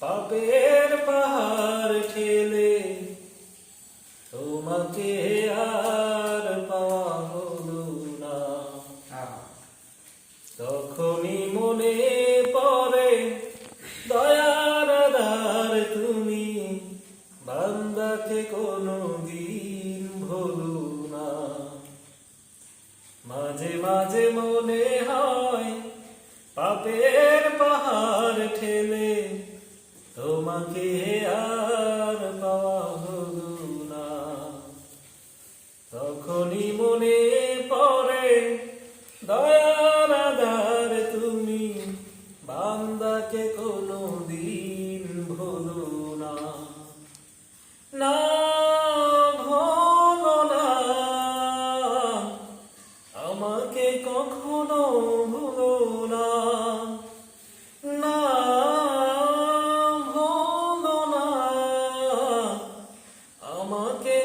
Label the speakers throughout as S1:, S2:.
S1: পাপের পাহাড় ঠেলে তোমাকে আর পাওয়া হলো না। তখনই মনে পড়ে দয়ার আধার তুমি বান্দাকে কোনো দিন ভুলো না। মাঝে মাঝে মনে হয় পাপের পাহাড় ঠেলে তোমাকে আর পাওয়া না তখনই মনে পড়ে দয়ার আধার তুমি বান্দাকে কোনো দিন ভুলো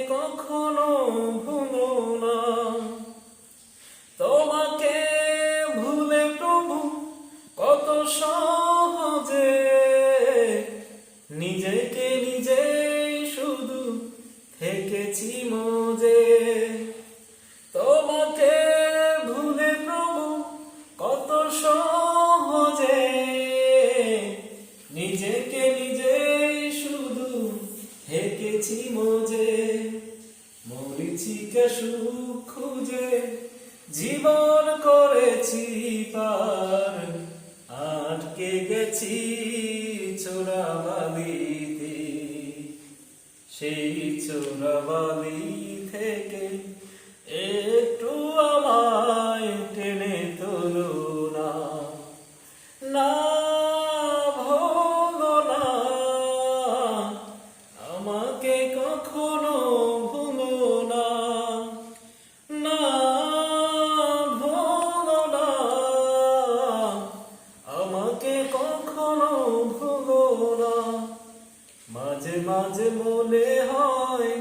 S1: কখনো ভুলো না। তোমাকে ভুলে প্রভু, কত সহজে নিজেকে নিজেই শুধু থেকেছি মজে। তোমাকে ভুলে প্রভু, কত সহজে নিজেকে শুধু থেকেছি মজে মরিচিকা সুখ খুঁজে জীবন করেছি পার। আটকে গেছি চোরাবালিতে সেই চোরাবালি থেকে আমাকে কখনো মাঝে মাঝে মনে হয়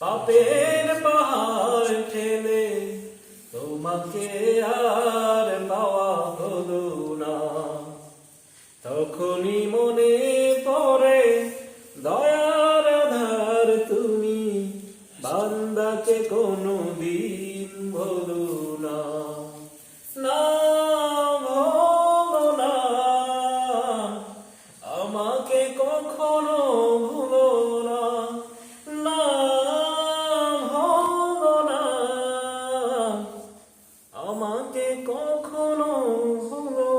S1: পাপের পাহাড় ঠেলে তোমাকে আর পাওয়া হলো তখনই কখনো ভুলো না নাম না। আমাকে কখনো ভুলো